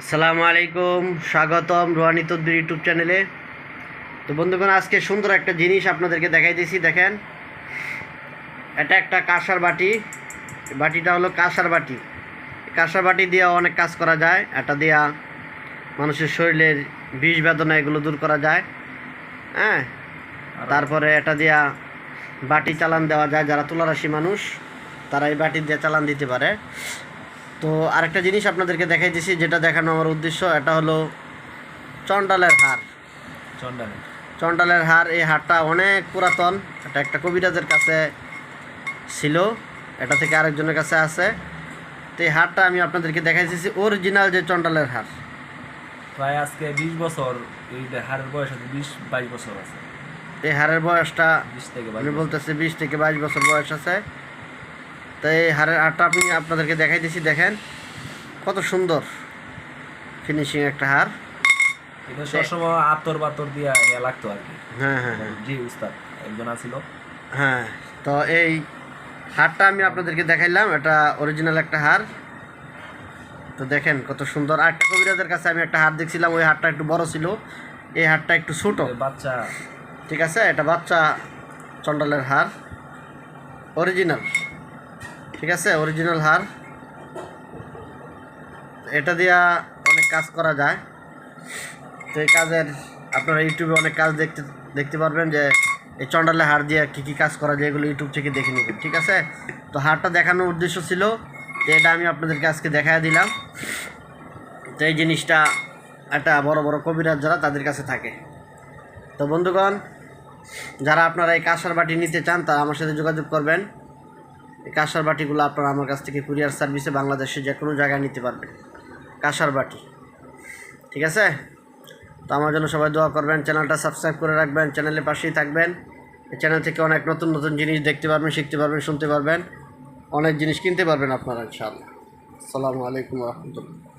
আসসালামু আলাইকুম স্বাগতম রোহানি তদ্বির ইউটিউব চ্যানেলে। তো বন্ধুগণ আজকে সুন্দর একটা জিনিস আপনাদেরকে দেখাই দিয়েছি দেখেন। এটা একটা কাঁসার বাটি। বাটিটা হলো কাঁসার বাটি। কাঁসার বাটি দিয়ে অনেক কাজ করা যায়। এটা দিয়া মানুষের শরীরের বিষ বেদনা এগুলো দূর করা যায়। হ্যাঁ? তারপরে এটা দিয়া বাটি চালান দেওয়া যায়। যারা তুলারাশি মানুষ তারা এই বাটি দিয়ে চালান দিতে পারে। তো আরেকটা জিনিস আপনাদেরকে দেখাই দিছি যেটা দেখানো আমার উদ্দেশ্য এটা হলো চন্ডালের হার। চন্ডালে চন্ডালের হার এই হারটা অনেক পুরাতন এটা একটা কবিরাজের কাছে ছিল এটা থেকে আরেকজনের কাছে আছে। তো এই হারটা আমি আপনাদেরকে দেখাই দিয়েছি অরিজিনাল যে চন্ডালের হার। প্রায় আজকে বিশ বছর এই হারের বয়স আছে বিশ বাইশ বছর আছে। এই হারের বয়সটা বিশ থেকে আমি বলতেছি বিশ থেকে বাইশ বছর বয়স আছে। তো এই হারের হারটা আমি আপনাদেরকে দেখাই দিছি দেখেন। কত সুন্দর ফিনিশিং একটা হার সবসময় আতর বাতর দিয়া লাগতো আর কি। হ্যাঁ হ্যাঁ হ্যাঁ। জি উস্তাদ একজন আছিল। হ্যাঁ তো এই হারটা আমি আপনাদেরকে দেখাইলাম এটা অরিজিনাল একটা হার তো দেখেন কত সুন্দর। কবিরাজের কাছে আমি একটা হার দেখছিলাম ওই হারটা একটু বড় ছিল। এই হারটা একটু ছোট। বাচ্চা। ঠিক আছে এটা বাচ্চা চন্ডালের হার অরিজিনাল ঠিক আছে অরিজিনাল হার। এটা দিয়া অনেক কাজ করা যায়। তো এই কাজের আপনারা ইউটিউবে অনেক কাজ দেখতে দেখতে পারবেন যে এই চন্ডালের হার দিয়ে কী কী কাজ করা যায় এগুলো ইউটিউব থেকে দেখে নেবেন, ঠিক আছে? তো হারটা দেখানোর উদ্দেশ্য ছিল, তো এটা আমি আপনাদেরকে আজকে দেখায় দিলাম। তো এই জিনিসটা একটা বড় বড় কবিরাজ যারা, তাদের কাছে থাকে। তো বন্ধুগণ, যারা আপনারা এই কাঁসার বাটি নিতে চান, তারা আমার সাথে যোগাযোগ করবেন। এই কাঁসার বাটিগুলো আপনারা আমার কাছ থেকে কুরিয়ার সার্ভিসে বাংলাদেশে যে কোনো জায়গায় নিতে পারবেন। কাঁসার বাটি। ঠিক আছে? তো আমার জন্য সবাই দোয়া করবেন, চ্যানেলটা সাবস্ক্রাইব করে রাখবেন, চ্যানেলের পাশেই থাকবেন। এই চ্যানেল থেকে অনেক নতুন নতুন জিনিস দেখতে পারবেন, শিখতে পারবেন, শুনতে পারবেন। অনেক জিনিস কিনতে পারবেন আপনারা, ইনশাআল্লাহ। আসসালামু আলাইকুম রহমতুল্লাহ।